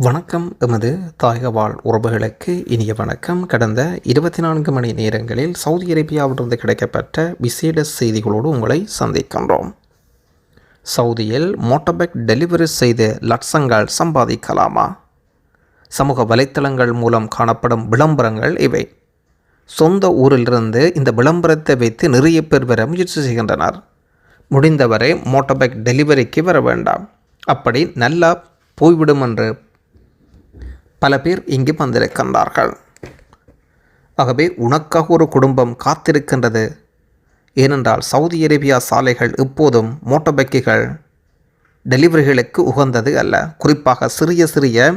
வணக்கம். எமது தாயகவாழ் உறவுகளுக்கு இனிய வணக்கம். கடந்த இருபத்தி நான்கு மணி நேரங்களில் சவுதி அரேபியாவிலிருந்து கிடைக்கப்பட்ட விசேட செய்திகளோடு உங்களை சந்திக்கின்றோம். சவுதியில் மோட்டபெக் டெலிவரி செய்து லட்சங்கள் சம்பாதிக்கலாமா? சமூக வலைத்தளங்கள் மூலம் காணப்படும் விளம்பரங்கள் இவை. சொந்த ஊரிலிருந்து இந்த விளம்பரத்தை வைத்து நிறைய பேர் வர முயற்சி செய்கின்றனர். முடிந்தவரை மோட்டபெக் டெலிவரிக்கு வர வேண்டாம். அப்படி நல்லா போய்விடும் என்று பல பேர் இங்கு வந்திருக்கின்றார்கள். ஆகவே உனக்காக ஒரு குடும்பம் காத்திருக்கின்றது. ஏனென்றால் சவுதி அரேபியா சாலைகள் இப்போதும் மோட்டபைக்குகள் டெலிவரிகளுக்கு உகந்தது அல்ல. குறிப்பாக சிறிய சிறிய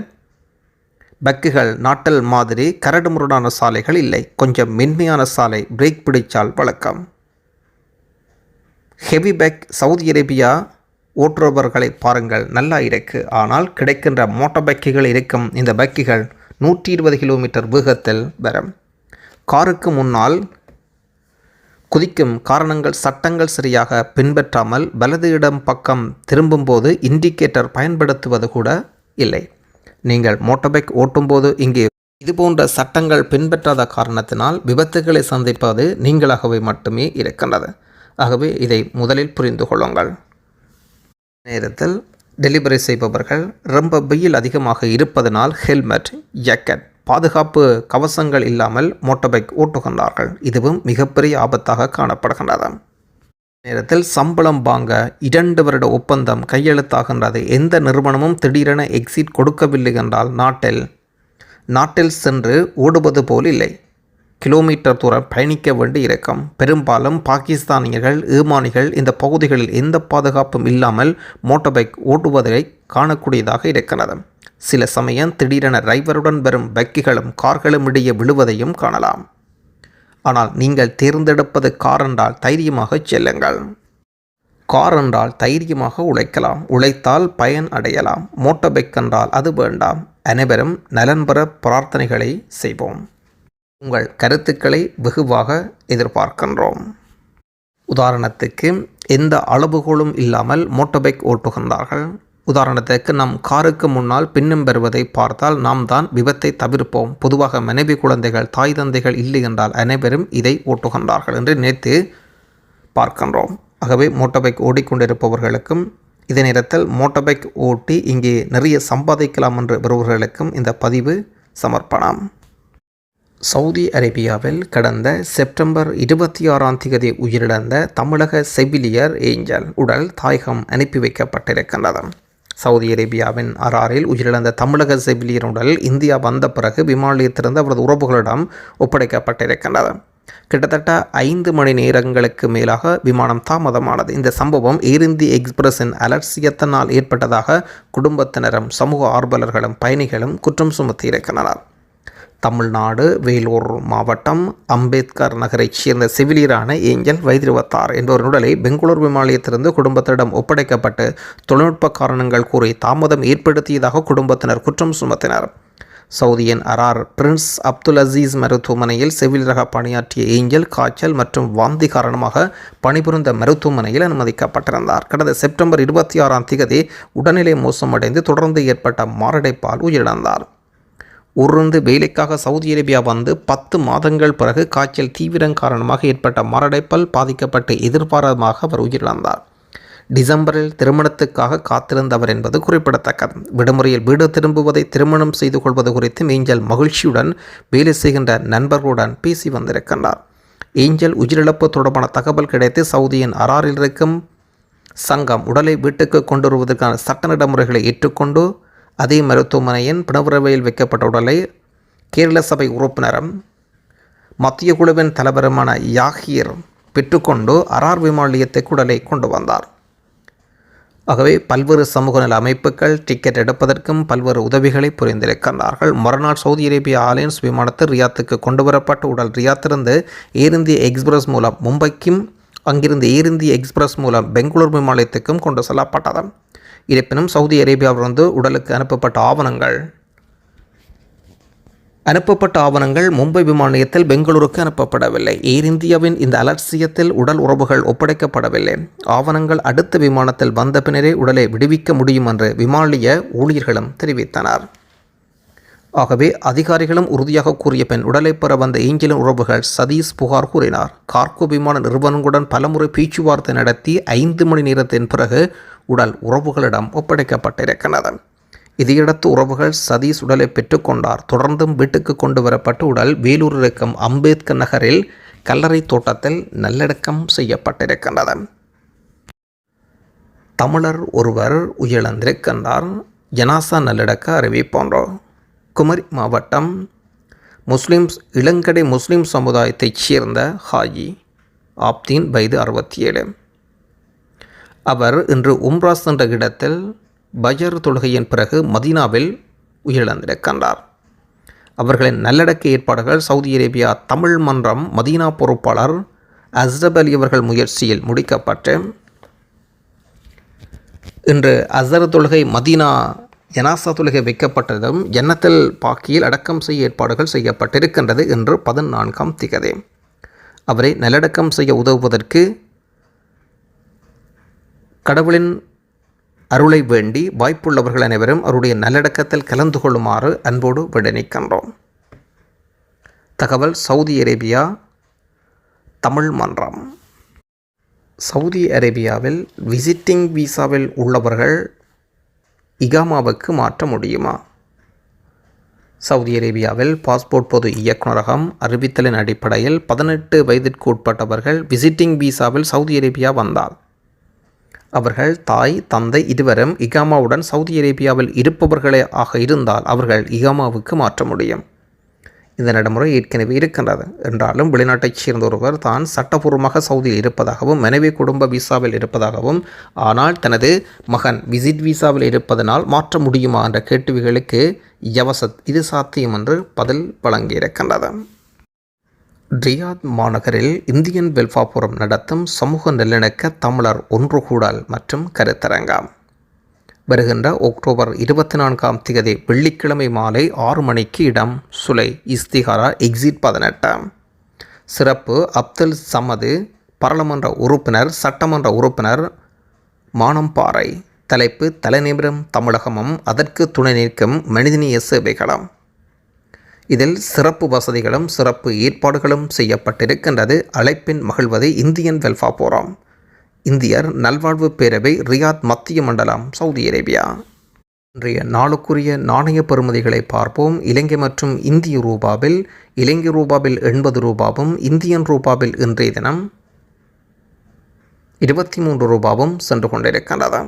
பக்குகள் நாட்டல் மாதிரி கரடுமுரடான சாலைகள் இல்லை. கொஞ்சம் மென்மையான சாலை பிரேக் பிடிச்சால் வழக்கம். ஹெவி பேக் சவுதி அரேபியா ஓட்டுறவர்களை பாருங்கள் நல்லா இருக்கு ஆனால் கிடைக்கின்ற மோட்டார் பைக்குகள் இருக்கும் இந்த பைக்குகள் நூற்றி இருபது கிலோமீட்டர் வேகத்தில் வரும். காருக்கு முன்னால் குதிக்கும் காரணங்கள் சட்டங்கள் சரியாக பின்பற்றாமல் வலது இடம் பக்கம் திரும்பும்போது இண்டிகேட்டர் பயன்படுத்துவது கூட இல்லை. நீங்கள் மோட்டார் பைக் ஓட்டும்போது இங்கே இதுபோன்ற சட்டங்கள் பின்பற்றாத காரணத்தினால் விபத்துகளை சந்திப்பது நீங்களாகவே மட்டுமே இருக்கின்றது. ஆகவே இதை முதலில் புரிந்து கொள்ளுங்கள். நேரத்தில் டெலிவரி செய்பவர்கள் ரொம்ப வெயில் அதிகமாக இருப்பதனால் ஹெல்மெட் ஜக்கெட் பாதுகாப்பு கவசங்கள் இல்லாமல் மோட்டார் பைக் ஓட்டுகின்றார்கள். இதுவும் மிகப்பெரிய ஆபத்தாக காணப்படுகின்றது. நேரத்தில் சம்பளம் வாங்க இரண்டு வருட ஒப்பந்தம் கையெழுத்தாகின்றது. எந்த நிறுவனமும் திடீரென எக்ஸிட் கொடுக்கவில்லை என்றால் நாட்டில் நாட்டில் சென்று ஓடுவது போல் இல்லை. கிலோமீட்டர் தூரம் பயணிக்க வேண்டி இருக்கும் பெரும்பாலும் பாகிஸ்தானியர்கள் ஈமானிகள் இந்த பகுதிகளில் எந்த பாதுகாப்பும் இல்லாமல் மோட்டார் பைக் ஓட்டுவதை காணக்கூடியதாக இருக்கிறது. சில சமயம் திடீரென டிரைவருடன் வரும் பைக்குகளும் கார்களும் இடையே விழுவதையும் காணலாம். ஆனால் நீங்கள் தேர்ந்தெடுப்பது கார் என்றால் தைரியமாக செல்லுங்கள். கார் என்றால் தைரியமாக உழைக்கலாம். உழைத்தால் பயன் அடையலாம். மோட்டார் பைக் என்றால் அது வேண்டாம். அனைவரும் நலன்பெற பிரார்த்தனைகளை செய்வோம். உங்கள் கருத்துக்களை வெகுவாக எதிர்பார்க்கின்றோம். உதாரணத்துக்கு எந்த அளவுகோலும் இல்லாமல் மோட்டார் பைக் ஓட்டுகின்றார்கள். உதாரணத்துக்கு நம் காருக்கு முன்னால் பின்னும் பெறுவதை பார்த்தால் நாம் தான் விபத்தை தவிர்ப்போம். பொதுவாக மனைவி குழந்தைகள் தாய் தந்தைகள் இல்லை என்றால் அனைவரும் இதை ஓட்டுகின்றார்கள் என்று நினைத்து பார்க்கின்றோம். ஆகவே மோட்டார் பைக் ஓடிக்கொண்டிருப்பவர்களுக்கும் இதே நேரத்தில் மோட்டார் பைக் ஓட்டி இங்கே நிறைய சம்பாதிக்கலாம் என்று வருபவர்களுக்கும் இந்த பதிவு சமர்ப்பணம். சவுதி அரேபியாவில் கடந்த செப்டம்பர் இருபத்தி ஆறாம் தேதி உயிரிழந்த தமிழக செவிலியர் ஏஞ்சல் உடல் தாயகம் அனுப்பி வைக்கப்பட்டிருக்கின்றது. சவுதி அரேபியாவின் அராரில் உயிரிழந்த தமிழக செவிலியர் உடல் இந்தியா வந்த பிறகு விமான நிலையத்திலிருந்து அவரது உறவுகளிடம் ஒப்படைக்கப்பட்டிருக்கின்றது. கிட்டத்தட்ட ஐந்து மணி நேரங்களுக்கு மேலாக விமானம் தாமதமானது. இந்த சம்பவம் ஏர் இந்திய எக்ஸ்பிரஸின் அலட்சியத்தினால் ஏற்பட்டதாக குடும்பத்தினரும் சமூக ஆர்வலர்களும் பயணிகளும் குற்றம் சுமத்தியிருக்கின்றனர். தமிழ்நாடு வேலூர் மாவட்டம் அம்பேத்கர் நகரைச் சேர்ந்த செவிலியரான ஏஞ்சல் வைத்திருவத்தார் என்ற ஒரு உடலை பெங்களூர் விமான நிலையத்திலிருந்து குடும்பத்திடம் ஒப்படைக்கப்பட்டு தொழில்நுட்ப காரணங்கள் கூறி தாமதம் ஏற்படுத்தியதாக குடும்பத்தினர் குற்றம் சுமத்தினர். சவுதியின் அரார் பிரின்ஸ் அப்துல் அசீஸ் மருத்துவமனையில் செவிலியராக பணியாற்றிய ஏஞ்சல் காய்ச்சல் மற்றும் வாந்தி காரணமாக பணிபுரிந்த மருத்துவமனையில் அனுமதிக்கப்பட்டிருந்தார். கடந்த செப்டம்பர் இருபத்தி ஆறாம் தேதி உடல்நிலை மோசமடைந்து தொடர்ந்து ஏற்பட்ட மாரடைப்பால் உயிரிழந்தார். உருண்டு வேலைக்காக சவுதி அரேபியா வந்து பத்து மாதங்கள் பிறகு காய்ச்சல் தீவிரம் காரணமாக ஏற்பட்ட மரடைப்பால் பாதிக்கப்பட்டு எதிர்பாராதமாக அவர் உயிரிழந்தார். டிசம்பரில் திருமணத்துக்காக காத்திருந்தவர் என்பது குறிப்பிடத்தக்கது. விடுமுறையில் வீடு திரும்புவதை திருமணம் செய்து கொள்வது குறித்து ஏஞ்சல் மகிழ்ச்சியுடன் வேலை செய்கின்ற நண்பர்களுடன் பேசி வந்திருக்கின்றார். ஏஞ்சல் உயிரிழப்பு தொடர்பான தகவல் கிடைத்து சவுதியின் அராரில் இருக்கும் சங்கம் உடலை வீட்டுக்கு கொண்டு வருவதற்கான சட்ட நடைமுறைகளை ஏற்றுக்கொண்டு அதே மருத்துவமனையின் பிணவுறவையில் வைக்கப்பட்ட உடலை கேரள சபை உறுப்பினரும் மத்திய குழுவின் தலைவருமான யாஹீர் பெற்றுக்கொண்டு அரார் விமான உடலை கொண்டு வந்தார். ஆகவே பல்வேறு சமூக நல அமைப்புகள் டிக்கெட் எடுப்பதற்கும் பல்வேறு உதவிகளை புரிந்திருக்கின்றார்கள். மறுநாள் சவுதி அரேபிய ஆலியன்ஸ் விமானத்தில் ரியாத்துக்கு கொண்டு வரப்பட்ட உடல் ரியாத்திலிருந்து ஏர் இந்திய எக்ஸ்பிரஸ் மூலம் மும்பைக்கும் அங்கிருந்து ஏர் இந்திய எக்ஸ்பிரஸ் மூலம் பெங்களூர் விமானத்துக்கும் கொண்டு செல்லப்பட்டது. இருப்பினும் சவுதி அரேபியாவிலிருந்து உடலுக்கு அனுப்பப்பட்ட ஆவணங்கள். அனுப்பப்பட்ட ஆவணங்கள் மும்பை விமான நிலையத்தில் பெங்களூருக்கு அனுப்பப்படவில்லை. ஏர் இந்தியாவின் இந்த அலட்சியத்தில் உடல் உறவுகள் ஒப்படைக்கப்படவில்லை. ஆவணங்கள் அடுத்த விமானத்தில் வந்த பின்னரே உடலை விடுவிக்க முடியும் என்று விமானிய ஊழியர்களும் தெரிவித்தனர். ஆகவே அதிகாரிகளும் உறுதியாக கூறிய பின் உடலை பெற வந்த ஏஞ்சலின் உறவுகள் சதீஷ் புகார் கூறினார். கார்கோ விமான நிறுவனங்களுடன் பலமுறை பேச்சுவார்த்தை நடத்தி ஐந்து மணி நேரத்தின் பிறகு உடல் உறவுகளிடம் ஒப்படைக்கப்பட்டிருக்கிறது. இதையடுத்து உறவுகள் சதீஷ் உடலை பெற்றுக்கொண்டார் தொடர்ந்தும் வீட்டுக்கு கொண்டு வரப்பட்ட உடல் வேலூர் இருக்கும் அம்பேத்கர் நகரில் கல்லறை தோட்டத்தில் நல்லடக்கம் செய்யப்பட்டிருக்கின்றது தமிழர் ஒருவர் உயிரிழந்திருக்கின்றார். ஜனாசா நல்லடக்க அறிவிப்போன்றோம் குமரி மாவட்டம் முஸ்லிம்ஸ் இளங்கடை முஸ்லிம் சமுதாயத்தைச் சேர்ந்த ஹாஜி ஆப்தீன் வயது அறுபத்தி ஏழு அவர் இன்று உம்ரா சென்ற இடத்தில் பஜர் தொழுகையின் பிறகு மதீனாவில் உயிரிழந்திருக்கின்றார் அவர்களின் நல்லடக்க ஏற்பாடுகள் சவுதி அரேபியா தமிழ் மன்றம் மதீனா பொறுப்பாளர் அஸ்ரப் அலி அவர்கள் முயற்சியில் முடிக்கப்பட்டு இன்று அசர் தொழுகை மதீனா ஜனாசா தொழுகை வைக்கப்பட்டதும் எண்ணத்தில் பாக்கியில் அடக்கம் செய்ய ஏற்பாடுகள் செய்யப்பட்டிருக்கின்றது என்று பதினான்காம் திகதே. அவரை நல்லடக்கம் செய்ய உதவுவதற்கு கடவுளின் அருளை வேண்டி வாய்ப்புள்ளவர்கள் அனைவரும் அவருடைய நல்லடக்கத்தில் கலந்து கொள்ளுமாறு அன்போடு விடணிக்கின்றோம் தகவல் சவுதி அரேபியா தமிழ் மன்றம். சவுதி அரேபியாவில் விசிட்டிங் விசாவில் உள்ளவர்கள் இகாமாவுக்கு மாற்ற முடியுமா? சவுதி அரேபியாவில் பாஸ்போர்ட் பொது இயக்குநரகம் அறிவித்தலின் அடிப்படையில் பதினெட்டு வயதிற்கு உட்பட்டவர்கள் விசிட்டிங் விசாவில் சவுதி அரேபியா வந்தால். அவர்கள் தாய் தந்தை இருவரும் இகாமாவுடன் சவுதி அரேபியாவில் இருப்பவர்களே ஆக இருந்தால் அவர்கள் இகாமாவுக்கு மாற்ற முடியும். இந்த நடைமுறை ஏற்கனவே இருக்கின்றது. என்றாலும் வெளிநாட்டைச் சேர்ந்த ஒருவர் தான் சட்டபூர்வமாக சவுதியில் இருப்பதாகவும் மனைவி குடும்ப விசாவில் இருப்பதாகவும் ஆனால் தனது மகன் விசிட் விசாவில் இருப்பதனால் மாற்ற முடியுமா என்ற கேள்விகளுக்கு யவசத் இது சாத்தியம் என்று பதில் வழங்கியிருக்கின்றது. ரியாத் மாநகரில் இந்தியன் வெல்ஃபாபுரம் நடத்தும் சமூக நல்லிணக்க தமிழர் ஒன்று கூடல் மற்றும் கருத்தரங்கம். வருகின்ற அக்டோபர் இருபத்தி நான்காம் தேதி வெள்ளிக்கிழமை மாலை ஆறு மணிக்கு இடம் சுலை இஸ்திகாரா எக்ஸிட் பதினெட்டாம் சிறப்பு அப்துல் சமது பாராளுமன்ற உறுப்பினர் சட்டமன்ற உறுப்பினர் மானம்பாறை. தலைப்பு தலைநிமிரும் தமிழகமும் அதற்கு துணை நிற்கும் மனிதநேய சேவைகளும். இதில் சிறப்பு வசதிகளும் சிறப்பு ஏற்பாடுகளும் செய்யப்பட்டிருக்கின்றது. அழைப்பின் மகிழ்வது இந்தியன் வெல்ஃபா போராம். இந்தியர் நல்வாழ்வு பேரவை ரியாத் மத்திய மண்டலம் சவுதி அரேபியா. இன்றைய நாளுக்குரிய நாணய பெறுமதிகளை பார்ப்போம். இலங்கை மற்றும் இந்திய ரூபாவில் இலங்கை ரூபாவில் எண்பது ரூபாவும் இந்தியன் ரூபாவில் இன்றைய தினம் இருபத்தி மூன்று ரூபாவும் சென்று கொண்டிருக்கின்றது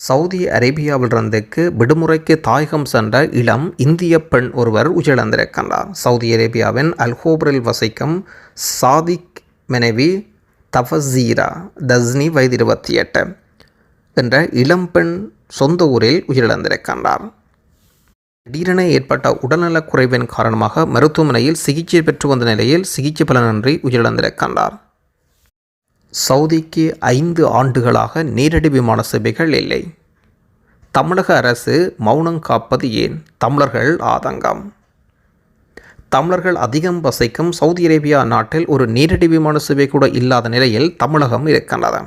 சவுதி அரேபியாவிலிருந்துக்கு விடுமுறைக்கு தாயகம் சென்ற இளம் இந்திய பெண் ஒருவர் உயிரிழந்திருக்கின்றார். சவுதி அரேபியாவின் அல்ஹோபரில் வசிக்கும் சாதிக் மனைவி தஃபசீரா தஸ்னி வயது இருபத்தி எட்டு என்ற இளம்பெண் சொந்த ஊரில் உயிரிழந்திருக்கின்றார். திடீரென ஏற்பட்ட உடல்நலக் குறைவின் காரணமாக மருத்துவமனையில் சிகிச்சை பெற்று வந்த நிலையில் சிகிச்சை பலனின்றி உயிரிழந்திருக்கின்றார். சவுதிக்கு ஐந்து ஆண்டுகளாக நேரடி விமான சேவைகள் இல்லை. தமிழக அரசு மௌனம் காப்பது ஏன்? தமிழர்கள் ஆதங்கம். தமிழர்கள் அதிகம் வசிக்கும் சவுதி அரேபியா நாட்டில் ஒரு நேரடி விமான சேவை கூட இல்லாத நிலையில் தமிழகம் இருக்கின்றது.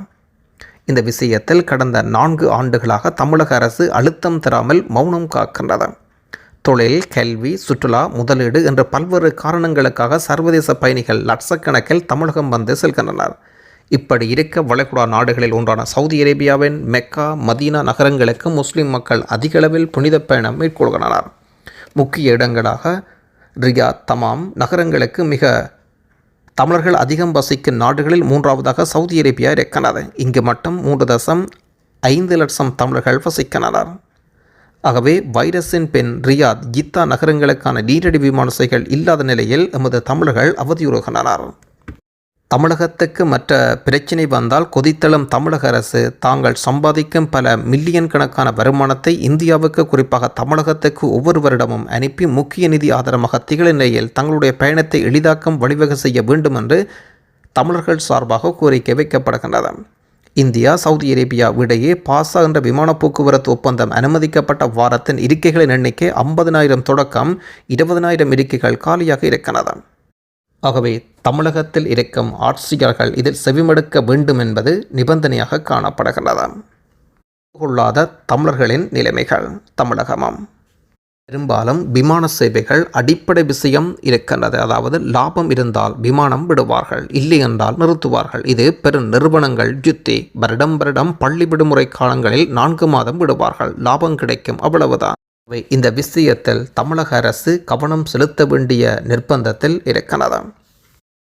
இந்த விஷயத்தில் கடந்த நான்கு ஆண்டுகளாக தமிழக அரசு அழுத்தம் தராமல் மௌனம் காக்கின்றது. தொழில் கல்வி சுற்றுலா முதலீடு என்ற பல்வேறு காரணங்களுக்காக சர்வதேச பயணிகள் லட்சக்கணக்கில் தமிழகம் வந்து செல்கின்றனர். இப்படி இருக்க வளைகுடா நாடுகளில் ஒன்றான சவுதி அரேபியாவின் மெக்கா மதீனா நகரங்களுக்கு முஸ்லிம் மக்கள் அதிகளவில் புனித பயணம் மேற்கொள்கின்றனர். முக்கிய இடங்களாக ரியாத் தமாம் நகரங்களுக்கு மிக தமிழர்கள் அதிகம் வசிக்கும் நாடுகளில் மூன்றாவதாக சவுதி அரேபியா இருக்கிறது. இங்கு மட்டும் மூன்று தசம் ஐந்து லட்சம் தமிழர்கள் வசிக்கின்றனர். ஆகவே வைரஸின் பெண் ரியாத் ஜித்தா நகரங்களுக்கான நீரடி விமான சேவைகள் இல்லாத நிலையில் எமது தமிழர்கள் அவதியுறுகின்றனர். தமிழகத்துக்கு மற்ற பிரச்சினை வந்தால் கொதித்தளம் தமிழக அரசு தாங்கள் சம்பாதிக்கும் பல மில்லியன் கணக்கான வருமானத்தை இந்தியாவுக்கு குறிப்பாக தமிழகத்துக்கு ஒவ்வொரு வருடமும் அனுப்பி முக்கிய நிதி ஆதாரமாக திகழ நிலையில் தங்களுடைய பயணத்தை எளிதாக்கம் வழிவகை செய்ய வேண்டும் என்று தமிழர்கள் சார்பாக கோரிக்கை வைக்கப்படுகின்றது இந்தியா சவுதி அரேபியா இடையே பாசா என்ற விமான போக்குவரத்து ஒப்பந்தம் அனுமதிக்கப்பட்ட வாரத்தின் இருக்கைகளின் எண்ணிக்கை ஐம்பதனாயிரம் தொடக்கம் இருபதனாயிரம் இருக்கைகள் காலியாக இருக்கின்றன. ஆகவே தமிழகத்தில் இருக்கும் ஆட்சியர்கள் இதில் செவிமடுக்க வேண்டும் என்பது நிபந்தனையாக காணப்படுகின்றது. கொள்ளாத தமிழர்களின் நிலைமைகள் தமிழகமாம். பெரும்பாலும் விமான சேவைகள் அடிப்படை விஷயம் இருக்கின்றது. அதாவது லாபம் இருந்தால் விமானம் விடுவார்கள் இல்லை என்றால் நிறுத்துவார்கள். இது பெரும் நிறுவனங்கள் யுத்தி வருடம் வருடம் பள்ளி விடுமுறை காலங்களில் நான்கு மாதம் விடுவார்கள். லாபம் கிடைக்கும் அவ்வளவுதான். இந்த விஷயத்தில் தமிழக அரசு கவனம் செலுத்த வேண்டிய நிர்பந்தத்தில் இருக்கிறது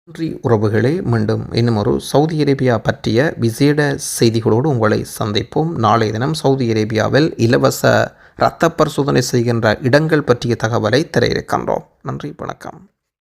நன்றி உறவுகளே மீண்டும் இன்னும் ஒரு சவுதி அரேபியா பற்றிய விசேட செய்திகளோடு உங்களை சந்திப்போம். நாளைய தினம் சவுதி அரேபியாவில் இலவச இரத்த பரிசோதனை செய்கின்ற இடங்கள் பற்றிய தகவலை திரையிருக்கின்றோம் நன்றி வணக்கம்.